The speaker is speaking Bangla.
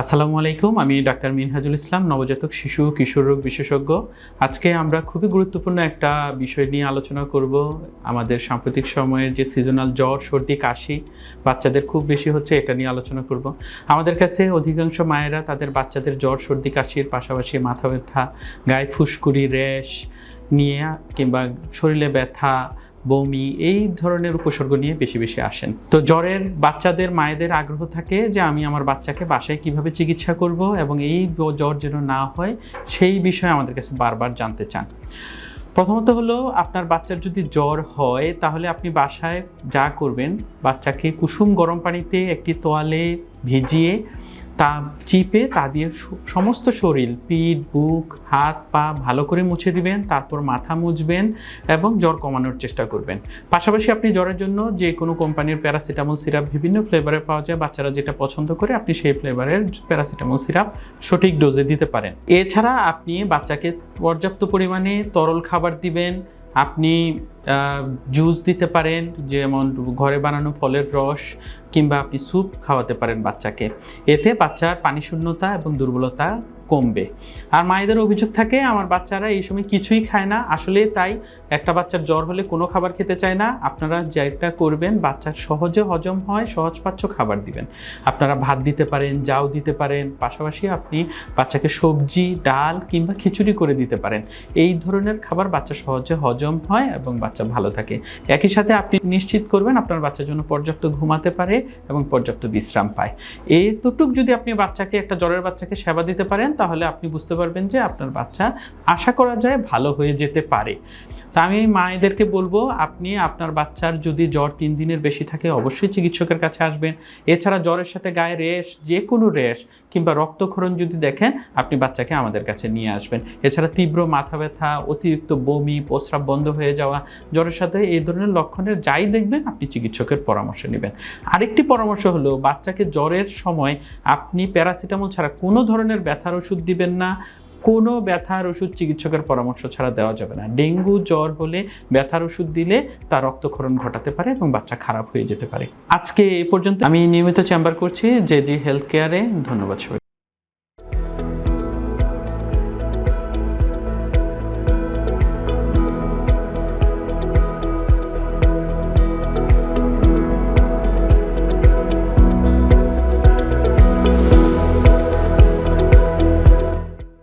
আসসালামু আলাইকুম, আমি ডাক্তার মিনহাজুল ইসলাম, নবজাতক শিশু, কিশোর রোগ বিশেষজ্ঞ। আজকে আমরা খুবই গুরুত্বপূর্ণ একটা বিষয় নিয়ে আলোচনা করব। আমাদের সাম্প্রতিক সময়ের যে সিজনাল জ্বর, সর্দি, কাশি, বাচ্চাদের খুব বেশি হচ্ছে এটা নিয়ে আলোচনা করব। আমাদের কাছে অধিকাংশ মায়েরা তাদের বাচ্চাদের জ্বর, সর্দি, কাশির পাশাপাশি মাথা ব্যথা, গায়ে ফুসকুড়ি, র্যাশ নিয়ে কিংবা শরীরে ব্যথা বমি, এই ধরনের উপসর্গ নিয়ে বেশি বেশি আসেন। তো জ্বরের বাচ্চাদের, মায়েদের আগ্রহ থাকে যে আমি আমার বাচ্চাকে বাসায় কীভাবে চিকিৎসা করব এবং এই জ্বর যেন না হয়, সেই বিষয়ে আমাদের কাছে বারবার জানতে চান। প্রথমত হলো, আপনার বাচ্চার যদি জ্বর হয়, তাহলে আপনি বাসায় যা করবেন, বাচ্চাকে কুসুম গরম পানিতে একটি তোয়ালে ভিজিয়ে তা চিপে তা দিয়ে সমস্ত শরীর, পিঠ, বুক, হাত, পা ভালো করে মুছে দিবেন, তারপর মাথা মুছবেন এবং জ্বর কমানোর চেষ্টা করবেন। পাশাপাশি আপনি জ্বরের জন্য যে কোনো কোম্পানির প্যারাসিটামল সিরাপ বিভিন্ন ফ্লেভারে পাওয়া যায়, বাচ্চারা যেটা পছন্দ করে আপনি সেই ফ্লেভারের প্যারাসিটামল সিরাপ সঠিক ডোজে দিতে পারেন। এছাড়া আপনি বাচ্চাকে পর্যাপ্ত পরিমাণে তরল খাবার দিবেন আপনি জুস দিতে পারেন, যেমন ঘরে বানানো ফলের রস, কিংবা আপনি স্যুপ খাওয়াতে পারেন বাচ্চাকে। এতে বাচ্চার পানিশূন্যতা এবং দুর্বলতা কমবে। আর মায়েদের অভিযোগ থাকে, আমার বাচ্চারা এই সময় কিছুই খায় না। আসলে তাই একটা বাচ্চার জ্বর হলে কোনো খাবার খেতে চায় না। আপনারা যেটা করবেন, বাচ্চার সহজে হজম হয় সহজপাচ্য খাবার দিবেন। আপনারা ভাত দিতে পারেন জাউ দিতে পারেন, পাশাপাশি আপনি বাচ্চাকে সবজি, ডাল কিংবা খিচুড়ি করে দিতে পারেন। এই ধরনের খাবার বাচ্চা সহজে হজম হয় এবং বাচ্চা ভালো থাকে। একই সাথে আপনি নিশ্চিত করবেন, আপনার বাচ্চার জন্য পর্যাপ্ত ঘুমাতে পারে এবং পর্যাপ্ত বিশ্রাম পায়। এইটুক যদি আপনি বাচ্চাকে, একটা জ্বরের বাচ্চাকে সেবা দিতে পারেন তাহলে আপনি বুঝতে পারবেন যে আপনার বাচ্চা আশা করা যায় ভালো হয়ে যেতে পারে। তা আমি মায়েদেরকে বলব, আপনি আপনার বাচ্চার যদি জ্বর তিন দিনের বেশি থাকে অবশ্যই চিকিৎসকের কাছে আসবেন। এছাড়া জ্বরের সাথে গায়ে রেশ, যে কোনো রেশ কিংবা রক্তক্ষরণ যদি দেখেন, আপনি বাচ্চাকে আমাদের কাছে নিয়ে আসবেন। এছাড়া তীব্র মাথা ব্যথা, অতিরিক্ত বমি, প্রস্রাব বন্ধ হয়ে যাওয়া, জ্বরের সাথে এই ধরনের লক্ষণের যাই দেখবেন, আপনি চিকিৎসকের পরামর্শ নেবেন। আরেকটি পরামর্শ হলো, বাচ্চাকে জ্বরের সময় আপনি প্যারাসিটামল ছাড়া কোনো ধরনের ব্যথার ওষুধ দিবেন না, কোনো ব্যথার ওষুধ চিকিৎসকের পরামর্শ ছাড়া দেওয়া যাবে না। ডেঙ্গু জ্বর হলে ব্যথার ওষুধ দিলে তা রক্তক্ষরণ ঘটাতে পারে এবং বাচ্চা খারাপ হয়ে যেতে পারে। আজকে এ পর্যন্ত আমি নিয়মিত চেম্বার করছি যে জি হেলথ কেয়ারে। ধন্যবাদ সবাই